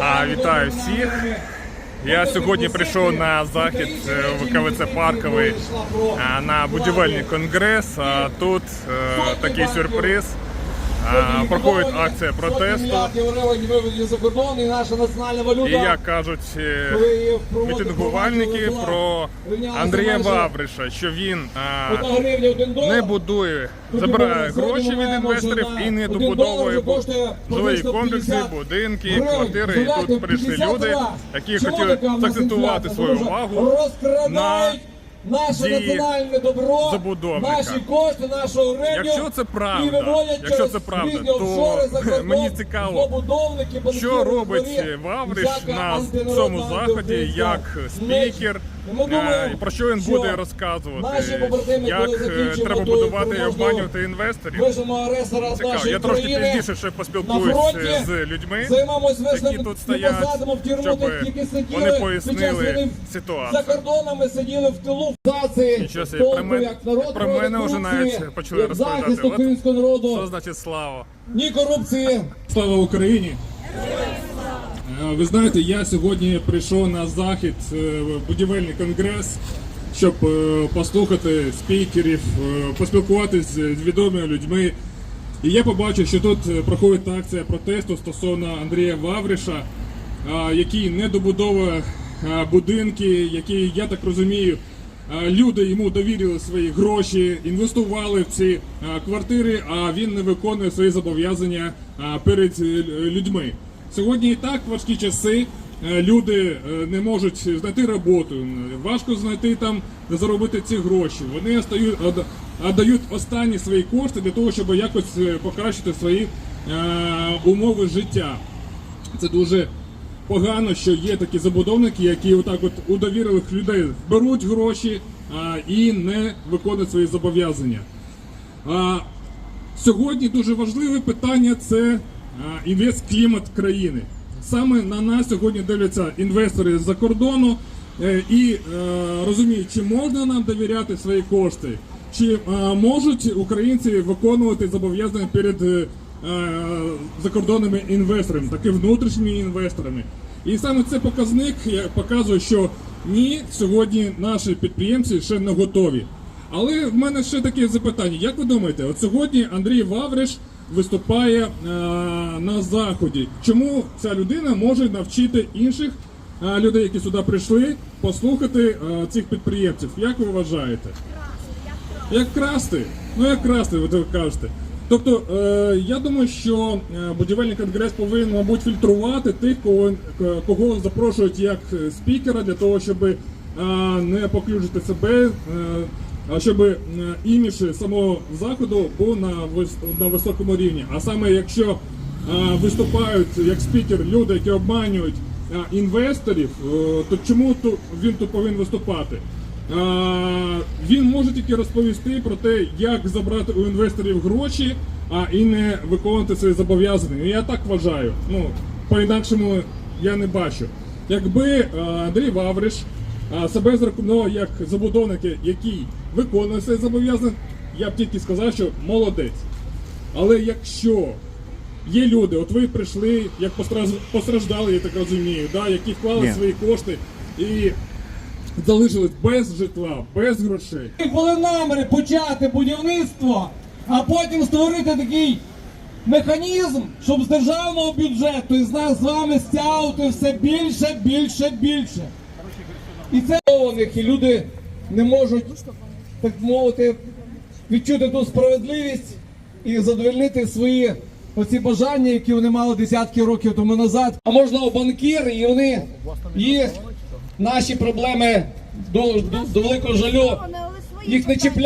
А, вітаю всіх. Я сьогодні прийшов на захід ВКВЦ в КВЦ Парковий е, на будівельний конгрес. А тут е, такий сюрприз. А, Проходить акція протесту. і наша національна валюта. І як кажуть е, мітингувальники про Андрія Вавриша, що він долар. не будує, забирає гроші від інвесторів і не добудовує жилі комплекси, будинки, квартири. І тут прийшли люди, які хотіли інфляція? свою увагу розкрадають наше національне добро, забудовника. наші кошти, нашого гривню. Якщо це правда, і виводять якщо це правда, то мені цікаво, побудовники, Що робить Вавриш на цьому заході як спікер? Ми думаємо, е, І про що він що буде наші розказувати? побратими, Як коли е, закінчимо треба ту будувати і обманювати інвесторів? Вижимо агресора з Цікаво. нашої Я трошки країни. пізніше ще поспілкуюсь фронті, з людьми, Займемось які тут стоять, посадимо в тюрму щоб тих, сиділи вони під час пояснили війни ситуацію. За кордонами сиділи в тилу в ЗАЦи, Нічого собі, про мене- як народ про проти мене вже корупції, навіть почали як розповідати. захист От українського народу, Що значить слава? ні корупції. Слава Україні! Е, Ви знаєте, я сьогодні прийшов на захід е, будівельний конгрес, щоб е, послухати спікерів, поспілкуватися з відомими людьми. І я побачив, що тут проходить акція протесту стосовно Андрія Вавриша, який не добудовує будинки, який, я так розумію, люди йому довірили свої гроші, інвестували в ці квартири, а він не виконує свої зобов'язання перед людьми. Сьогодні і так важкі часи. е, Люди е, не можуть знайти роботу, важко знайти там, де заробити ці гроші. Вони віддають останні свої кошти для того, щоб якось е, покращити свої умови життя. Це дуже погано, що є такі забудовники, які отак от у довірливих людей беруть гроші і не виконують свої зобов'язання. Сьогодні дуже важливе питання це а, інвестклімат країни. Саме на нас сьогодні дивляться інвестори з-за кордону е, і е, розуміють, чи можна нам довіряти свої кошти, чи е, можуть українці виконувати зобов'язання перед закордонними інвесторами, таки внутрішніми інвесторами. І саме цей показник показує, що ні, сьогодні наші підприємці ще не готові. Але в мене ще таке запитання. Як ви думаєте, от сьогодні Андрій Вавриш виступає е, на заході. Чому ця людина може навчити інших е, людей, які сюди прийшли, послухати е, цих підприємців? Як ви вважаєте? Як красти? Ну як красти, ви кажете. Тобто, е, я думаю, що е, будівельний конгрес повинен, мабуть, фільтрувати тих, кого, к- кого запрошують як е, спікера, для того, щоб е, не поклюжити себе, е, щоб е, імідж самого заходу був на, на високому рівні. А саме якщо е, виступають як спікер люди, які обманюють е, інвесторів, то чому він тут повинен виступати? Він може тільки розповісти про те, як забрати у інвесторів гроші, а і не виконувати свої зобов'язання. Я так вважаю. Ну по-інакшому я не бачу. Якби Андрій Вавриш себе зарекомендував як забудовник, який виконує свої зобов'язання, я б тільки сказав, що молодець. Але якщо є люди, от ви прийшли, як постраждали, я так розумію, да, які вклали свої кошти і залишились без житла, без грошей. Були наміри почати будівництво, а потім створити такий механізм, щоб з державного бюджету із нас з вами стягувати все більше, більше, більше. І це і люди не можуть, так мовити, відчути ту справедливість і задовольнити свої оці бажання, які вони мали десятки років тому назад. А можливо, банкіри, і вони їх наші проблеми до, до, до великого жалю їх не чіпляють.